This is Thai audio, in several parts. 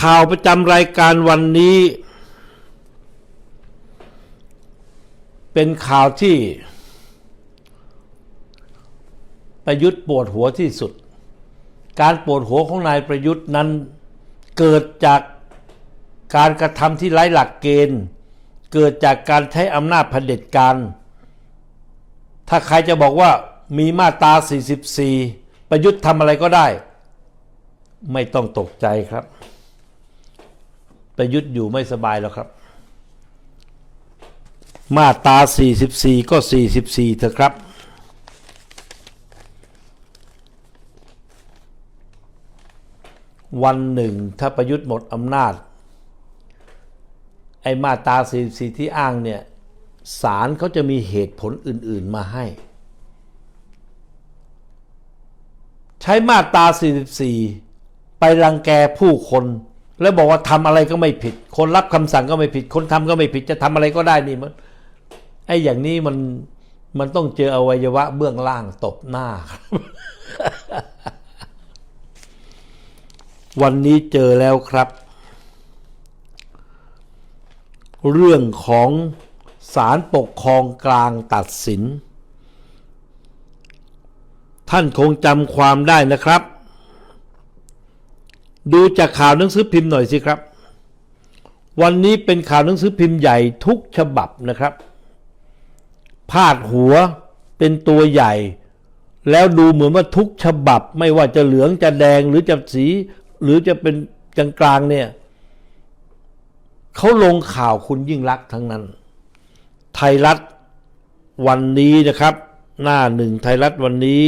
ข่าวประจำรายการวันนี้ เป็นข่าวที่ ประยุทธ์ปวดหัวที่สุด การปวดหัวของนายประยุทธ์นั้นเกิดจากการกระทำที่ไร้หลักเกณฑ์ เกิดจากการใช้อำนาจเผด็จการถ้าใครจะบอกว่ามีมาตรา44 ประยุทธ์ทำอะไรก็ได้ ไม่ต้องตกใจครับ ประยุทธ์อยู่ไม่สบายแล้วครับ มาตรา 44 ก็ 44เถอะครับ วันหนึ่งถ้าประยุทธ์หมดอำนาจ ไอ้มาตรา 44 ที่อ้างเนี่ยศาลเขาจะมีเหตุผลอื่น ๆมาให้ ใช้มาตรา 44 ไปรังแกผู้คน แล้วบอกว่าทำอะไรก็ไม่ผิด คนรับคำสั่งก็ไม่ผิด คนทำก็ไม่ผิด จะทำอะไรก็ได้นี่มันไอ้อย่างนี้มันมันต้องเจออวัยวะเบื้องล่างตบหน้าครับวันนี้เจอแล้วครับ เรื่องของศาลปกครองกลางตัดสิน ท่านคงจำความได้นะครับ ดูจากข่าวหนังสือพิมพ์หน่อยสิครับ วันนี้เป็นข่าวหนังสือพิมพ์ใหญ่ทุกฉบับนะครับ พาดหัวเป็นตัวใหญ่ แล้วดูเหมือนว่าทุกฉบับ ไม่ว่าจะเหลืองจะแดงหรือจะสีหรือจะเป็นกลางๆเนี่ยเขาลงข่าวคุณยิ่งรักทั้งนั้น ไทยรัฐวันนี้นะครับ หน้าหนึ่งไทยรัฐวันนี้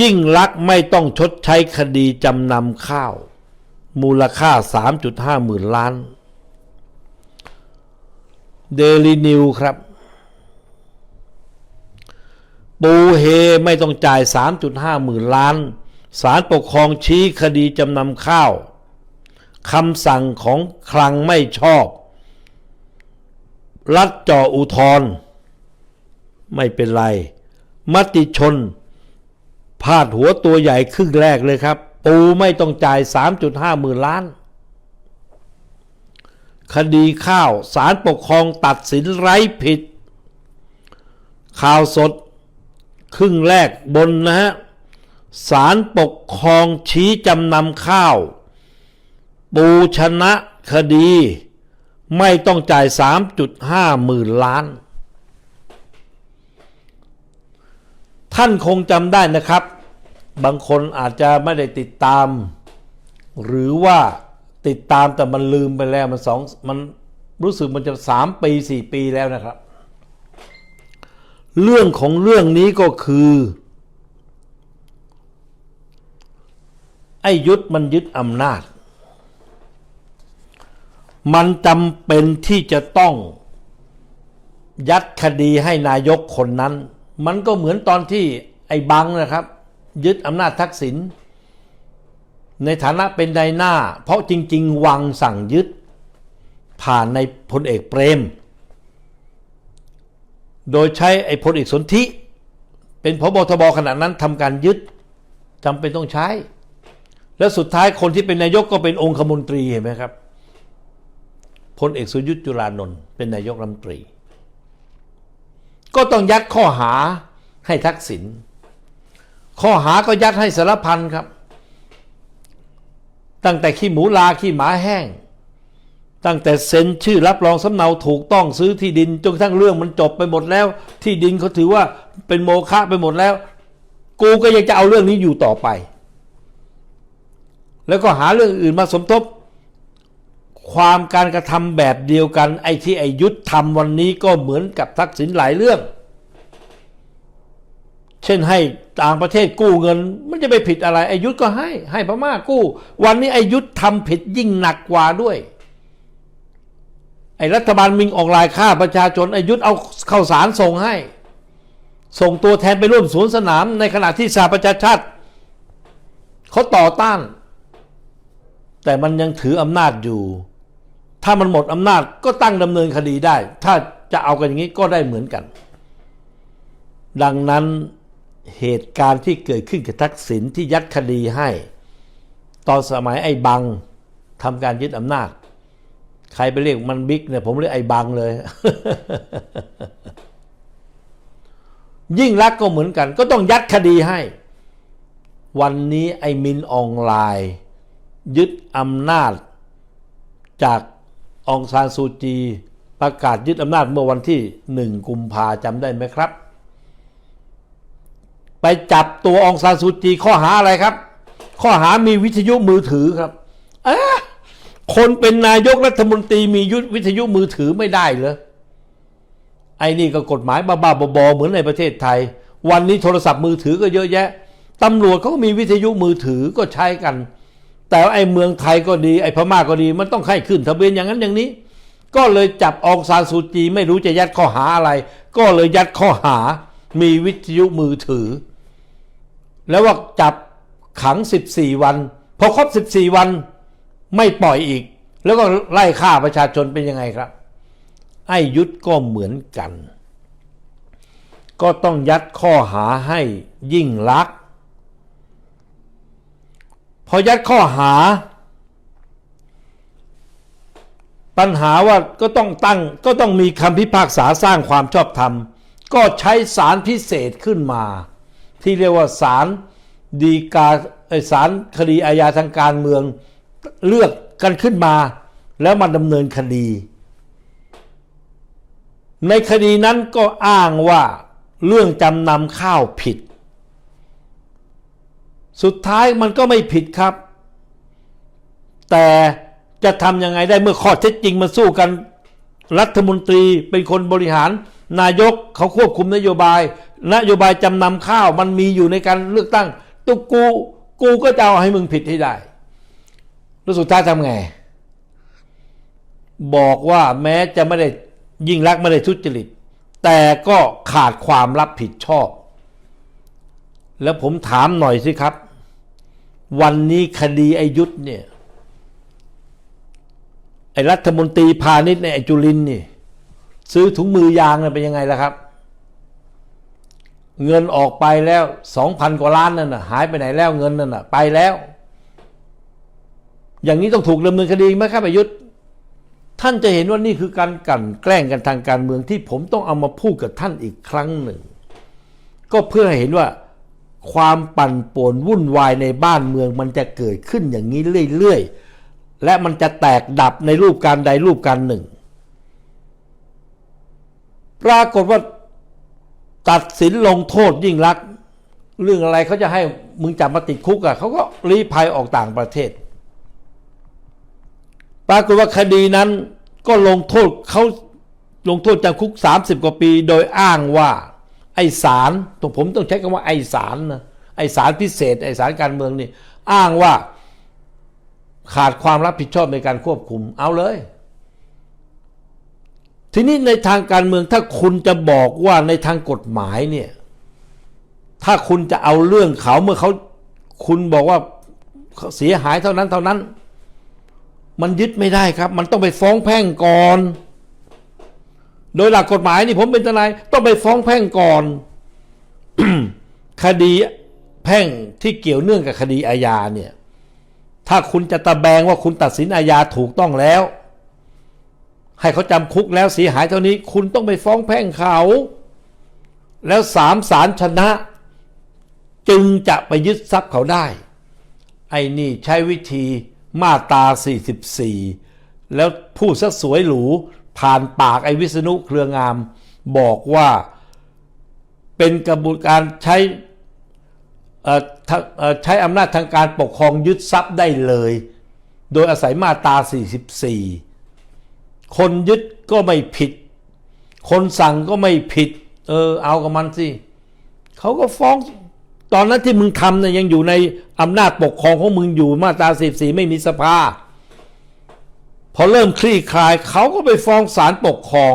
ยิ่งรักษ์ไม่ต้องชดใช้คดีจำนำข้าว มูลค่า 3.5 หมื่นล้าน เดลินิวครับ ปูเฮไม่ต้องจ่าย 3.5 หมื่นล้านศาลปกครองชี้คดีจำนำข้าวคำสั่งของคลังไม่ชอบ รัฐจ่ออุทธรไม่เป็นไร มติชนาดหัวตัวใหญ่ครึ่งแรกเลยครับ ปูไม่ต้องจ่าย 3.5หมื่นล้าน คดีข้าวศาลปกครองตัดสินไร้ผิด ข่าวสด ครึ่งแรกบนนะฮะศาลปกครองชี้จำนำข้าว ปูชนะคดี ไม่ต้องจ่าย 3.5หมื่นล้านท่านคงจำได้นะครับ บางคนอาจจะไม่ได้ติดตาม หรือว่าติดตามแต่มันลืมไปแล้วมันสองมันรู้สึกมันจะสามปีสี่ปีแล้วนะครับ เรื่องของเรื่องนี้ก็คือ ไอ้ยุทธมันยึดอำนาจ มันจำเป็นที่จะต้อง ยัดคดีให้นายกคนนั้น มันก็เหมือนตอนที่ไอ้บังนะครับ ยึดอำนาจทักษิณในฐานะเป็นนายหน้า เพราะจริง ๆ วังสั่งยึดผ่านในพลเอกเปรม โดยใช้ไอ้พลเอกสนธิเป็นพบทบขณะนั้นทำการยึดจำเป็นต้องใช้ แล้วสุดท้ายคนที่เป็นนายกก็เป็นองคมนตรีเห็นไหมครับพลเอกสุยุทธจุลานนท์เป็นนายกรัฐมนตรี ก็ต้องยัดข้อหาให้ทักษิณ ข้อหาก็ยัดให้สารพันครับ ตั้งแต่ขี้หมูลาขี้หมาแห้ง ตั้งแต่เซ็นชื่อรับรองสำเนาถูกต้องซื้อที่ดินจนกระทั่งเรื่องมันจบไปหมดแล้ว ที่ดินเขาถือว่าเป็นโมฆะไปหมดแล้ว กูก็ยังจะเอาเรื่องนี้อยู่ต่อไป แล้วก็หาเรื่องอื่นมาสมทบ ความการกระทำแบบเดียวกันไอ้ที่ไอ้ยุทธทำวันนี้ก็เหมือนกับทักษิณหลายเรื่อง ช่นให้ต่างประเทศกู้เงิน มันจะไปผิดอะไรไอ้ยุทธก็ให้ให้พม่ากู้ วันนี้ไอ้ยุทธทำผิดยิ่งหนักกว่าด้วย ไอ้รัฐบาลมิงออกลายฆ่าประชาชนไอ้ยุทธเอาเข้าสารส่งให้ ส่งตัวแทนไปร่วมสวนสนาม ในขณะที่สหประชาชาติเขาต่อต้าน แต่มันยังถืออำนาจอยู่ ถ้ามันหมดอำนาจก็ตั้งดำเนินคดีได้ ถ้าจะเอากันอย่างนี้ก็ได้เหมือนกัน ดังนั้น เหตุการณ์ที่เกิดขึ้นกับทักษิณที่ยัดคดีให้ ตอนสมัยไอ้บังทำการยึดอำนาจ ใครไปเรียกมันบิ๊กเนี่ยผมเรียกไอ้บังเลย ยิ่งรักก็เหมือนกัน ก็ต้องยัดคดีให้ วันนี้ไอ้มินออนไลน์ ยึดอำนาจ จากองซานซูจี ประกาศยึดอำนาจเมื่อวันที่หนึ่งกุมภาจำได้ไหมครับ ไปจับตัวองซานซูจีข้อหาอะไรครับ ข้อหามีวิทยุมือถือครับเอ๊ะคนเป็นนายกรัฐมนตรีมียุทธวิทยุมือถือไม่ได้เหรอไอ้นี่ก็กฎหมายบ้าๆบอๆเหมือนในประเทศไทย วันนี้โทรศัพท์มือถือก็เยอะแยะตำรวจเขาก็มีวิทยุมือถือก็ใช้กัน แต่ว่าไอ้เมืองไทยก็ดีไอ้พม่าก็ดี มันต้องให้ขึ้นทะเบียนอย่างนั้นอย่างนี้ ก็เลยจับอองซานซูจีไม่รู้จะยัดข้อหาอะไร ก็เลยยัดข้อหา มีวิทยุมือถือ แล้วว่าจับขัง 14 วัน พอครบ 14 วันไม่ปล่อยอีก แล้วก็ไล่ฆ่าประชาชนเป็นยังไงครับ ไอ้ยุทธก็เหมือนกัน ก็ต้องยัดข้อหาให้ยิ่งลัก พอยัดข้อหา ปัญหาว่าก็ต้องตั้งก็ต้องมีคำพิพากษาสร้างความชอบธรรม ก็ใช้สารพิเศษขึ้นมา ที่เรียกว่าสารดีกาสารคดีอาญาทางการเมืองเลือกกันขึ้นมา แล้วมาดำเนินคดี ในคดีนั้นก็อ้างว่าเรื่องจำนำข้าวผิด สุดท้ายมันก็ไม่ผิดครับ แต่จะทำยังไงได้เมื่อข้อเท็จจริงมาสู้กัน รัฐมนตรีเป็นคนบริหาร นายกเขาควบคุมนโยบาย นโยบายจำนำข้าวมันมีอยู่ในการเลือกตั้ง ตุกกูกูก็จะเอาให้มึงผิดให้ได้ แล้วสุดท้ายทำไง บอกว่าแม้จะไม่ได้ยิ่งรักไม่ได้ทุจริต แต่ก็ขาดความรับผิดชอบ แล้วผมถามหน่อยสิครับ วันนี้คดีไอยุทธเนี่ยไอรัฐมนตรีพาณิชย์ในยไอจุลินนี่ ซื้อถุงมือยางเนี่ยเป็นยังไงล่ะครับ เงินออกไปแล้วสองพันกว่าล้านนั่นน่ะหายไปไหนแล้วเงินนั่นน่ะไปแล้ว อย่างนี้ต้องถูกดำเนินคดีไหมครับประยุทธ์ท่านจะเห็นว่านี่คือการกลั่นแกล้งกันทางการเมืองที่ผมต้องเอามาพูดกับท่านอีกครั้งหนึ่ง ก็เพื่อให้เห็นว่าความปั่นป่วนวุ่นวายในบ้านเมืองมันจะเกิดขึ้นอย่างนี้เรื่อยๆ และมันจะแตกดับในรูปการใดรูปการหนึ่ง ปรากฏว่าตัดสินลงโทษยิ่งรัก เรื่องอะไรเขาจะให้มึงจับมาติดคุกอะ่ะเขาก็รีภัยออกต่างประเทศ ปรากฏว่าคดีนั้นก็ลงโทษเขาลงโทษจำคุก 30 กว่าปี โดยอ้างว่าไอสารตัวผมต้องใช้คำว่าไอสารนะไอสารพิเศษ ไอสารการเมืองนี่ อ้างว่าขาดความรับผิดชอบในการควบคุมเอาเลย ทีนี้ในทางการเมืองถ้าคุณจะบอกว่าในทางกฎหมายเนี่ย ถ้าคุณจะเอาเรื่องเขาเมื่อเขาคุณบอกว่าเสียหายเท่านั้นเท่านั้น มันยึดไม่ได้ครับ มันต้องไปฟ้องแพ่งก่อน โดยหลักกฎหมายนี่ผมเป็นทนายต้องไปฟ้องแพ่งก่อน คดีแพ่งที่เกี่ยวเนื่องกับคดีอาญาเนี่ย ถ้าคุณจะตะแบงว่าคุณตัดสินอาญาถูกต้องแล้ว ให้เขาจำคุกแล้วเสียหายเท่านี้ คุณต้องไปฟ้องแพ่งเขา แล้วสามศาลชนะ จึงจะไปยึดทรัพย์เขาได้ ไอ้นี่ใช้วิธีมาตา 44 แล้วพูดซะสวยหรูผ่านปากไอ้วิษณุเครืองาม บอกว่าเป็นกระบวนการใช้ใช้อำนาจทางการปกครองยึดทรัพย์ได้เลย โดยอาศัยมาตรา 44 คนยึดก็ไม่ผิด คนสั่งก็ไม่ผิด เออ เอากับมันสิเขาก็ฟ้อง ตอนนั้นที่มึงทำเนี่ยยังอยู่ในอำนาจปกครองของมึงอยู่มาตรา44ไม่มีสภา พอเริ่มคลี่คลายเขาก็ไปฟ้องศาลปกครอง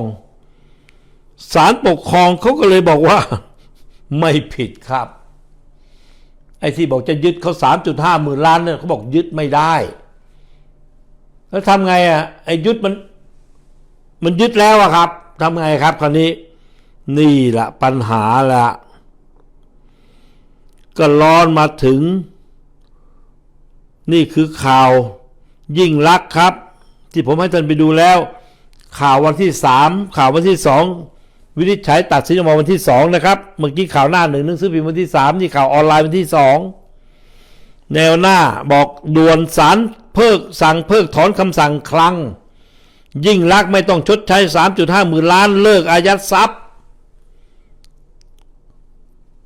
ศาลปกครองเขาก็เลยบอกว่า ไม่ผิดครับ ไอ้ที่บอกจะยึดเขา3.5หมื่นล้านเนี่ยเขาบอกยึดไม่ได้ แล้วทำไงอะไอ้ยึดมัน มันยึดแล้วอะครับทำไงครับคราวนี้ นี่แหละปัญหาละก็ร้อนมาถึง นี่คือข่าวยิ่งรักษ์ครับ ที่ผมให้ท่านไปดูแล้ว ข่าววันที่สามข่าววันที่สองวินิจฉัยตัดสินออกมาวันที่สองนะครับ เมื่อกี้ข่าวหน้าหนึ่งหนังสือพิมพ์วันที่สามนี่ข่าวออนไลน์วันที่สองแนวหน้าบอกด่วนสารเพิกสั่งเพิกถอนคำสั่งคลัง ยิ่งรักษ์ไม่ต้องชดใช้ 3.5 หมื่นล้านเลิกอายัดทรัพย์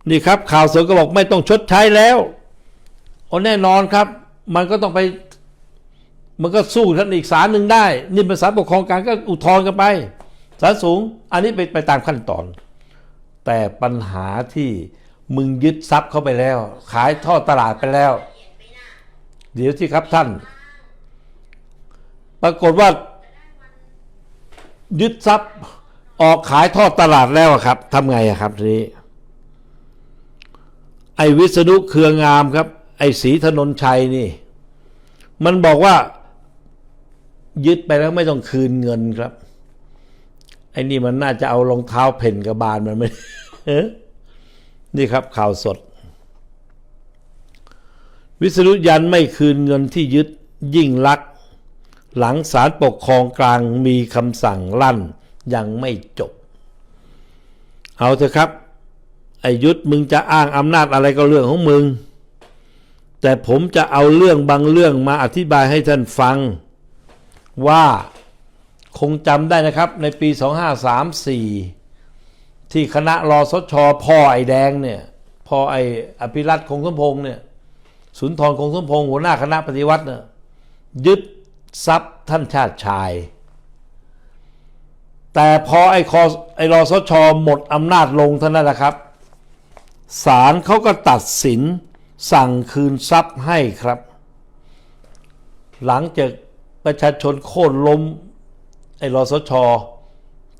นี่ครับ ข่าวเสดก็บอกไม่ต้องชดใช้แล้วโอ้แน่นอนครับ มันก็ต้องไป มันก็สู้ท่านอีกศาลหนึ่งได้ นี่เป็นศาลปกครองกลางก็อุทธรณ์กันไปศาลสูง อันนี้ไปไปตามขั้นตอน แต่ปัญหาที่มึงยึดทรัพย์เข้าไปแล้ว ขายท่อตลาดไปแล้ว เดี๋ยวที่ครับท่าน ปรากฏว่า ยึดทรัพย์ออกขายทอดตลาดแล้วครับทำไงอะครับทีนี้ ไอ้วิษณุเครืองามครับ ไอ้ศรีถนนชัยนี่ มันบอกว่า ยึดไปแล้วไม่ต้องคืนเงินครับ ไอ้นี่มันน่าจะเอารองเท้าเพ่นกระบาลมันไม่เอ๊ะนี่ครับข่าวสด วิษณุยันไม่คืนเงินที่ยึดยิ่งลักษ หลังศาลปกครองกลางมีคำสั่งลั่นยังไม่จบ เอาเถอะครับไอ้ยุทธมึงจะอ้างอำนาจอะไรก็เรื่องของมึง แต่ผมจะเอาเรื่องบางเรื่องมาอธิบายให้ท่านฟัง ว่าคงจำได้นะครับในปี 2534 ที่คณะรอสชพ่อไอ้แดงเนี่ยพ่อไออภิรัตคงสมพงษ์เนี่ยสุนทรคงสมพงษ์หัวหน้าคณะปฏิวัติเนี่ยยึด ทรัพย์ท่านชาติชาย แต่พอไอ้คอไอ้รอสชหมดอำนาจลงเท่านั้นแหละครับศาลเขาก็ตัดสินสั่งคืนทรัพย์ให้ครับ หลังจากประชาชนโค่นล้มไอ้รอสช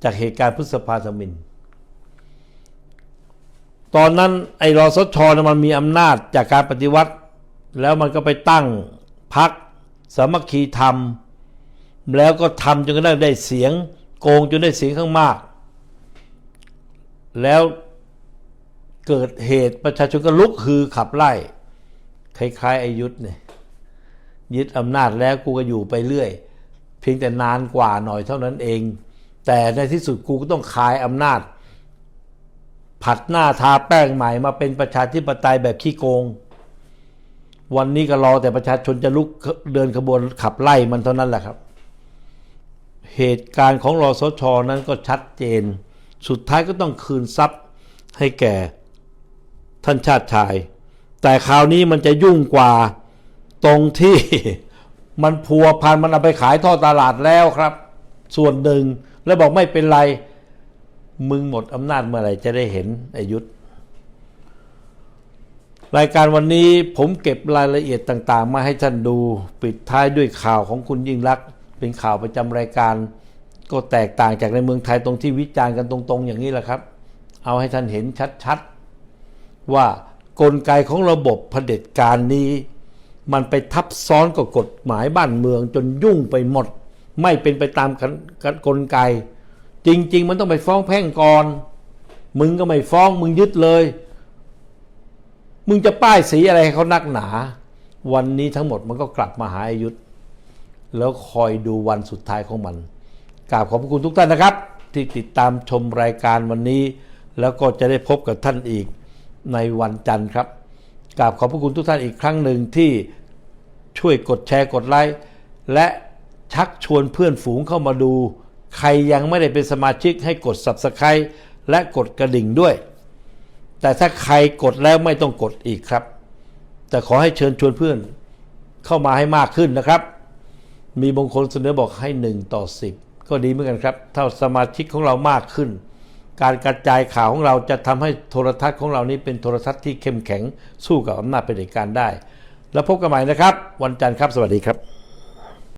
จากเหตุการณ์พฤษภาธมิน ตอนนั้นไอ้รอสชมันมีอำนาจจากการปฏิวัติ แล้วมันก็ไปตั้งพัก สามัคคีธรรม แล้วก็ทำจนกระทั่งได้เสียง โกงจนได้เสียงข้างมาก แล้วเกิดเหตุประชาชนก็ลุกฮือขับไล่ คล้ายๆอายุธเนี่ยยึดอำนาจแล้วกูก็อยู่ไปเรื่อย เพียงแต่นานกว่าหน่อยเท่านั้นเอง แต่ในที่สุดกูก็ต้องคายอำนาจ ผัดหน้าทาแป้งใหม่มาเป็นประชาธิปไตยแบบขี้โกง วันนี้ก็รอแต่ประชาชนจะลุกเดินขบวนขับไล่มันเท่านั้นแหละครับ เหตุการณ์ของรอสชนั้นก็ชัดเจน สุดท้ายก็ต้องคืนทรัพย์ให้แก่ท่านชาติชาย แต่คราวนี้มันจะยุ่งกว่าตรงที่มันพัวพันมันเอาไปขายท่อตลาดแล้วครับ ส่วนหนึ่งแล้วบอกไม่เป็นไร มึงหมดอำนาจเมื่อไหร่จะได้เห็นอายุทธ รายการวันนี้ผมเก็บรายละเอียดต่างๆ มาให้ท่านดู ปิดท้ายด้วยข่าวของคุณยิ่งรักษณ์เป็นข่าวประจำรายการ ก็แตกต่างจากในเมืองไทยตรงที่วิจารณ์กันตรงๆ อย่างนี้แหละครับ เอาให้ท่านเห็นชัดๆ ว่ากลไกของระบบเผด็จการนี้ มันไปทับซ้อนกับกฎหมายบ้านเมืองจนยุ่งไปหมด ไม่เป็นไปตามกลไก จริง ๆ มันต้องไปฟ้องแพ่งก่อน มึงก็ไม่ฟ้องมึงยึดเลย มึงจะป้ายสีอะไรให้เขานักหนา วันนี้ทั้งหมดมันก็กลับมาหาอายุธแล้วคอยดูวันสุดท้ายของมันกราบขอบพระคุณทุกท่านนะครับ ที่ติดตามชมรายการวันนี้ แล้วก็จะได้พบกับท่านอีกในวันจันทร์ครับกราบขอบพระคุณทุกท่านอีกครั้งหนึ่งที่ช่วยกดแชร์กดไลค์และชักชวนเพื่อนฝูงเข้ามาดู ใครยังไม่ได้เป็นสมาชิกให้กด Subscribe และกดกระดิ่งด้วย แต่ถ้าใครกดแล้วไม่ต้องกดอีกครับ แต่ขอให้เชิญชวนเพื่อนเข้ามาให้มากขึ้นนะครับ มีบางคนเสนอบอกให้ 1 ต่อ 10 ก็ดีเหมือนกันครับ ถ้าสมาชิกของเรามากขึ้น การกระจายข่าวของเราจะทำให้โทรทัศน์ของเรานี้เป็นโทรทัศน์ที่เข้มแข็งสู้กับอำนาจเผด็จการได้ แล้วพบกันใหม่นะครับ วันจันทร์ครับ สวัสดีครับ